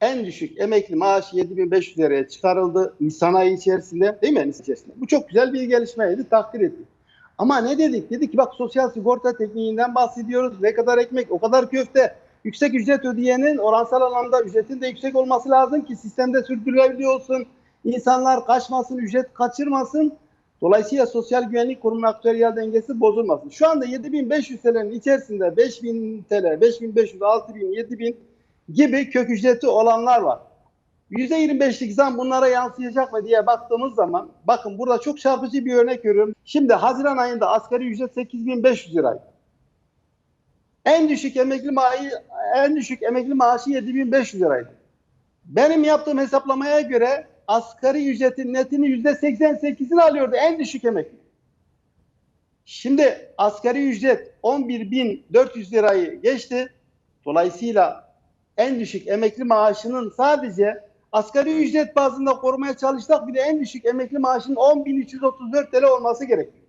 en düşük emekli maaşı 7500 liraya çıkarıldı Nisan ayı içerisinde değil mi? Nisan içerisinde. Bu çok güzel bir gelişmeydi. Takdir ettik. Ama ne dedik? Dedik ki bak sosyal sigorta tekniğinden bahsediyoruz. Ne kadar ekmek, o kadar köfte. Yüksek ücret ödeyenin oransal anlamda ücretin de yüksek olması lazım ki sistemde sürdürülebiliyor olsun. İnsanlar kaçmasın, ücret kaçırmasın. Dolayısıyla Sosyal Güvenlik Kurumu'nun aktüeryal dengesi bozulmasın. Şu anda 7500 TL'nin içerisinde 5000 TL, 5500, 6000, 7000 gibi kök ücreti olanlar var. %25'lik zam bunlara yansıyacak mı diye baktığımız zaman bakın burada çok çarpıcı bir örnek görüyorum. Şimdi Haziran ayında asgari ücret 8500 liraydı. En düşük emekli maaşı en düşük emekli maaşı 7500 liraydı. Benim yaptığım hesaplamaya göre asgari ücretin netini %88'ini alıyordu en düşük emekli. Şimdi asgari ücret 11.400 lirayı geçti. Dolayısıyla en düşük emekli maaşının sadece asgari ücret bazında korumaya çalışsak bile en düşük emekli maaşının 10.334 TL olması gerekiyor.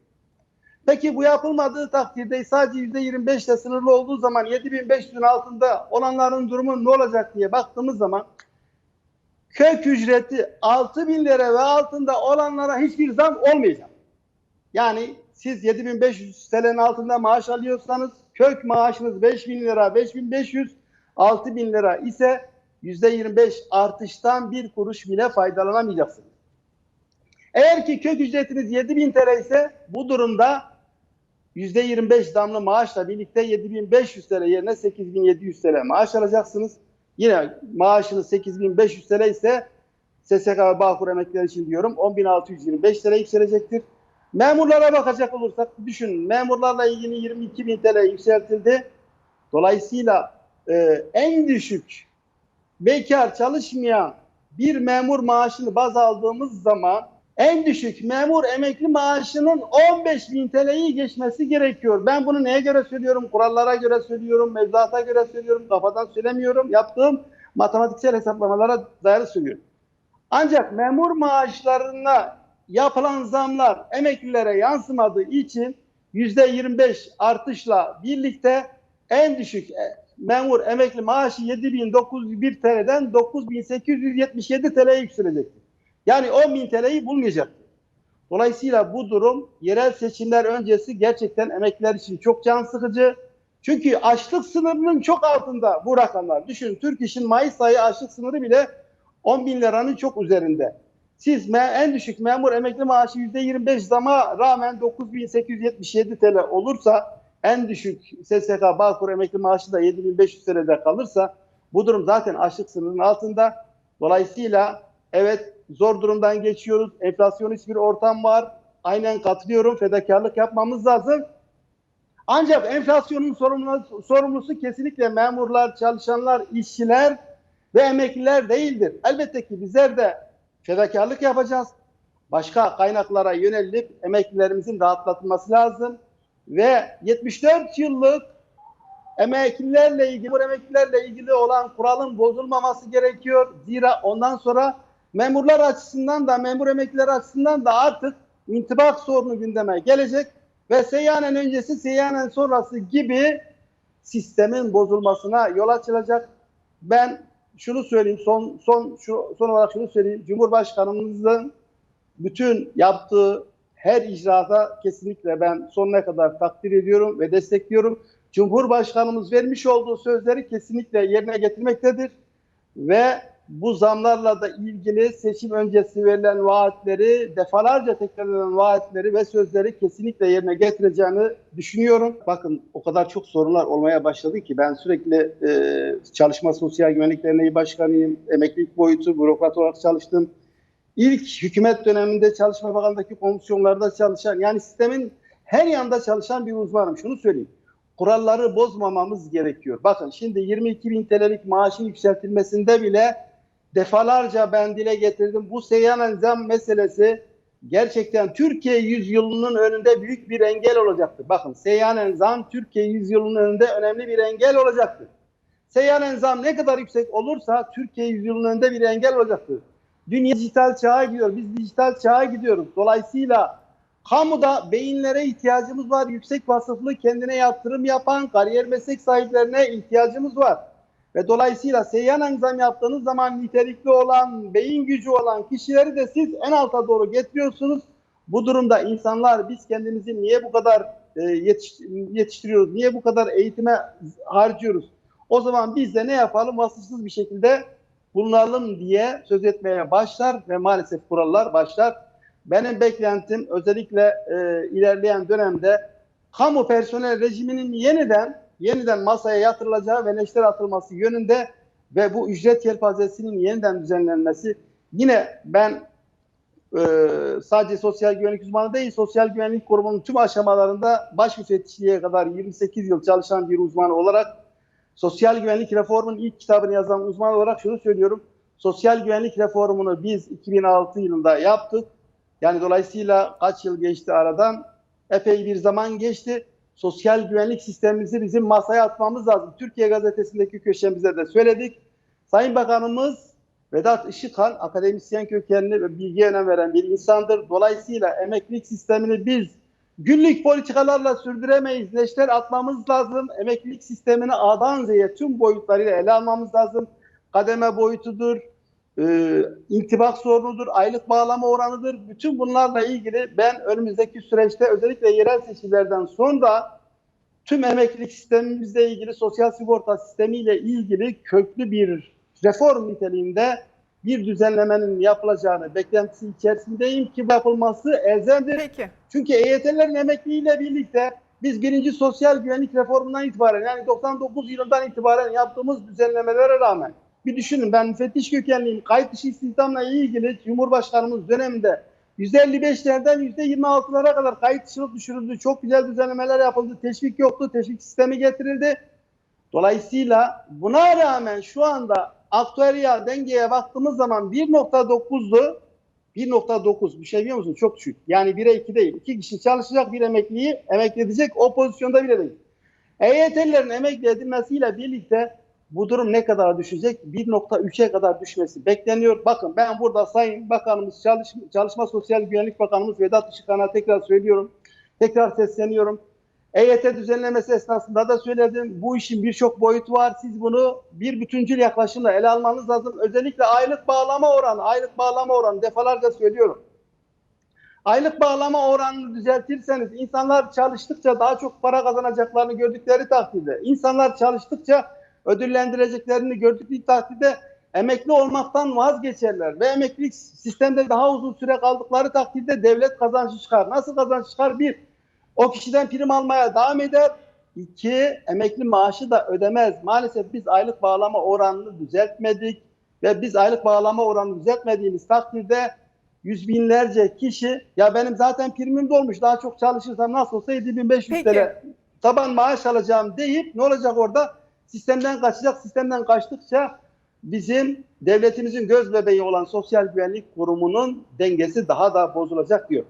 Peki bu yapılmadığı takdirde sadece %25 ile sınırlı olduğu zaman 7500'ün altında olanların durumu ne olacak diye baktığımız zaman kök ücreti 6000 lira ve altında olanlara hiçbir zam olmayacak. Yani siz 7500 TL'nin altında maaş alıyorsanız kök maaşınız 5000 lira, 5500, 6000 lira ise %25 artıştan bir kuruş bile faydalanamayacaksınız. Eğer ki kök ücretiniz 7000 TL ise bu durumda %25 damlı maaşla birlikte 7500 TL yerine 8700 TL maaş alacaksınız. Yine maaşınız 8500 TL ise SSK ve Bağkur emeklileri için diyorum 10625 TL yükselecektir. Memurlara bakacak olursak düşünün memurlarla ilgili 22 bin TL yükseltildi. Dolayısıyla e, en düşük bekar çalışmayan bir memur maaşını baz aldığımız zaman en düşük memur emekli maaşının 15 bin TL'yi geçmesi gerekiyor. Ben bunu neye göre söylüyorum? Kurallara göre söylüyorum, mevzuata göre söylüyorum, kafadan söylemiyorum. Yaptığım matematiksel hesaplamalara dayalı söylüyorum. Ancak memur maaşlarına yapılan zamlar emeklilere yansımadığı için %25 artışla birlikte en düşük memur emekli maaşı 7.901 TL'den 9.877 TL'ye yükselecektir. Yani 10.000 TL'yi bulmayacaktır. Dolayısıyla bu durum yerel seçimler öncesi gerçekten emekliler için çok can sıkıcı. Çünkü açlık sınırının çok altında bu rakamlar. Düşünün Türk İş'in Mayıs ayı açlık sınırı bile 10 bin liranın çok üzerinde. Siz en düşük memur emekli maaşı %25 zama rağmen 9877 TL olursa en düşük SSK Bağkur emekli maaşı da 7500 TL'de kalırsa bu durum zaten açlık sınırının altında. Dolayısıyla evet zor durumdan geçiyoruz. Enflasyonist bir ortam var. Aynen katılıyorum. Fedakarlık yapmamız lazım. Ancak enflasyonun sorumlusu kesinlikle memurlar, çalışanlar, işçiler ve emekliler değildir. Elbette ki bizler de fedakarlık yapacağız. Başka kaynaklara yönelip emeklilerimizin rahatlatılması lazım. Ve 74 yıllık emeklilerle ilgili, bu emeklilerle ilgili olan kuralın bozulmaması gerekiyor. Zira ondan sonra memurlar açısından da memur emekliler açısından da artık intibak sorunu gündeme gelecek ve seyyanen öncesi seyyanen sonrası gibi sistemin bozulmasına yol açılacak. Ben şunu söyleyeyim son son şu son olarak şunu söyleyeyim. Cumhurbaşkanımızın bütün yaptığı her icraata kesinlikle ben sonuna kadar takdir ediyorum ve destekliyorum. Cumhurbaşkanımız vermiş olduğu sözleri kesinlikle yerine getirmektedir ve bu zamlarla da ilgili seçim öncesi verilen vaatleri, defalarca tekrarlanan vaatleri ve sözleri kesinlikle yerine getireceğini düşünüyorum. Bakın o kadar çok sorunlar olmaya başladı ki ben sürekli e, Çalışma Sosyal Güvenlik Derneği Başkanıyım, emeklilik boyutu, bürokrat olarak çalıştım. İlk hükümet döneminde Çalışma Bakanlığı'ndaki komisyonlarda çalışan, yani sistemin her yanda çalışan bir uzmanım. Şunu söyleyeyim kuralları bozmamamız gerekiyor. Bakın şimdi 22 bin TL'lik maaşın yükseltilmesinde bile defalarca ben dile getirdim. Bu seyyanen zam meselesi gerçekten Türkiye yüzyılının önünde büyük bir engel olacaktır. Bakın seyyanen zam Türkiye yüzyılının önünde önemli bir engel olacaktır. Seyyanen zam ne kadar yüksek olursa Türkiye yüzyılının önünde bir engel olacaktır. Dünya dijital çağa gidiyor. Biz dijital çağa gidiyoruz. Dolayısıyla Kamuda beyinlere ihtiyacımız var. Yüksek vasıflı kendine yatırım yapan kariyer meslek sahiplerine ihtiyacımız var. Ve dolayısıyla seyyanen zam yaptığınız zaman nitelikli olan, beyin gücü olan kişileri de siz en alta doğru getiriyorsunuz. Bu durumda insanlar biz kendimizi niye bu kadar e, yetiş- yetiştiriyoruz, niye bu kadar eğitime harcıyoruz? O zaman biz de ne yapalım? Vasıfsız bir şekilde bulunalım diye söz etmeye başlar ve maalesef kurallar başlar. Benim beklentim özellikle e, ilerleyen dönemde kamu personel rejiminin yeniden yeniden masaya yatırılacağı ve neşter atılması yönünde ve bu ücret yelpazesinin yeniden düzenlenmesi. Yine ben e, sadece sosyal güvenlik uzmanı değil, sosyal güvenlik kurumunun tüm aşamalarında baş müfettişliğe kadar 28 yıl çalışan bir uzman olarak sosyal güvenlik reformunun ilk kitabını yazan uzman olarak şunu söylüyorum. Sosyal güvenlik reformunu biz 2006 yılında yaptık. Yani dolayısıyla kaç yıl geçti aradan? Epey bir zaman geçti. Sosyal güvenlik sistemimizi bizim masaya atmamız lazım. Türkiye Gazetesi'ndeki köşemizde de söyledik. Sayın Bakanımız Vedat Işıkhan akademisyen kökenli ve bilgiye önem veren bir insandır. Dolayısıyla emeklilik sistemini biz günlük politikalarla sürdüremeyiz. Neşter atmamız lazım. Emeklilik sistemini A'dan Z'ye tüm boyutlarıyla ele almamız lazım. Kademe boyutudur, e, intibak sorunudur, aylık bağlama oranıdır. Bütün bunlarla ilgili ben önümüzdeki süreçte özellikle yerel seçimlerden sonra tüm emeklilik sistemimizle ilgili sosyal sigorta sistemiyle ilgili köklü bir reform niteliğinde bir düzenlemenin yapılacağını beklentisi içerisindeyim ki bu yapılması elzemdir. Peki. Çünkü EYT'lerin emekliyle birlikte biz birinci sosyal güvenlik reformundan itibaren yani 99 yılından itibaren yaptığımız düzenlemelere rağmen bir düşünün ben müfettiş kökenliyim. Kayıt dışı istihdamla ilgili Cumhurbaşkanımız döneminde %55'lerden %26'lara kadar kayıt dışılık düşürüldü. Çok güzel düzenlemeler yapıldı. Teşvik yoktu. Teşvik sistemi getirildi. Dolayısıyla buna rağmen şu anda aktüeryal dengeye baktığımız zaman 1.9'du. 1.9 bir şey biliyor musun? Çok düşük. Yani 1'e 2 değil. 2 kişi çalışacak bir emekliyi emekli edecek. O pozisyonda bile değil. EYT'lilerin emekli edilmesiyle birlikte bu durum ne kadar düşecek? 1.3'e kadar düşmesi bekleniyor. Bakın ben burada Sayın Bakanımız, Çalışma, Çalışma Sosyal Güvenlik Bakanımız Vedat Işıkhan'a tekrar söylüyorum. Tekrar sesleniyorum. EYT düzenlemesi esnasında da söyledim. Bu işin birçok boyutu var. Siz bunu bir bütüncül yaklaşımla ele almanız lazım. Özellikle aylık bağlama oranı, aylık bağlama oranı defalarca söylüyorum. Aylık bağlama oranını düzeltirseniz insanlar çalıştıkça daha çok para kazanacaklarını gördükleri takdirde, insanlar çalıştıkça ödüllendireceklerini gördükleri takdirde emekli olmaktan vazgeçerler ve emeklilik sistemde daha uzun süre kaldıkları takdirde devlet kazancı çıkar. Nasıl kazanç çıkar? Bir, o kişiden prim almaya devam eder. İki, emekli maaşı da ödemez. Maalesef biz aylık bağlama oranını düzeltmedik ve biz aylık bağlama oranını düzeltmediğimiz takdirde yüz binlerce kişi ya benim zaten primim dolmuş daha çok çalışırsam nasıl olsa 7500 Peki. TL taban maaş alacağım deyip ne olacak orada? Sistemden kaçacak. Sistemden kaçtıkça bizim devletimizin göz bebeği olan Sosyal Güvenlik Kurumu'nun dengesi daha da bozulacak diyor.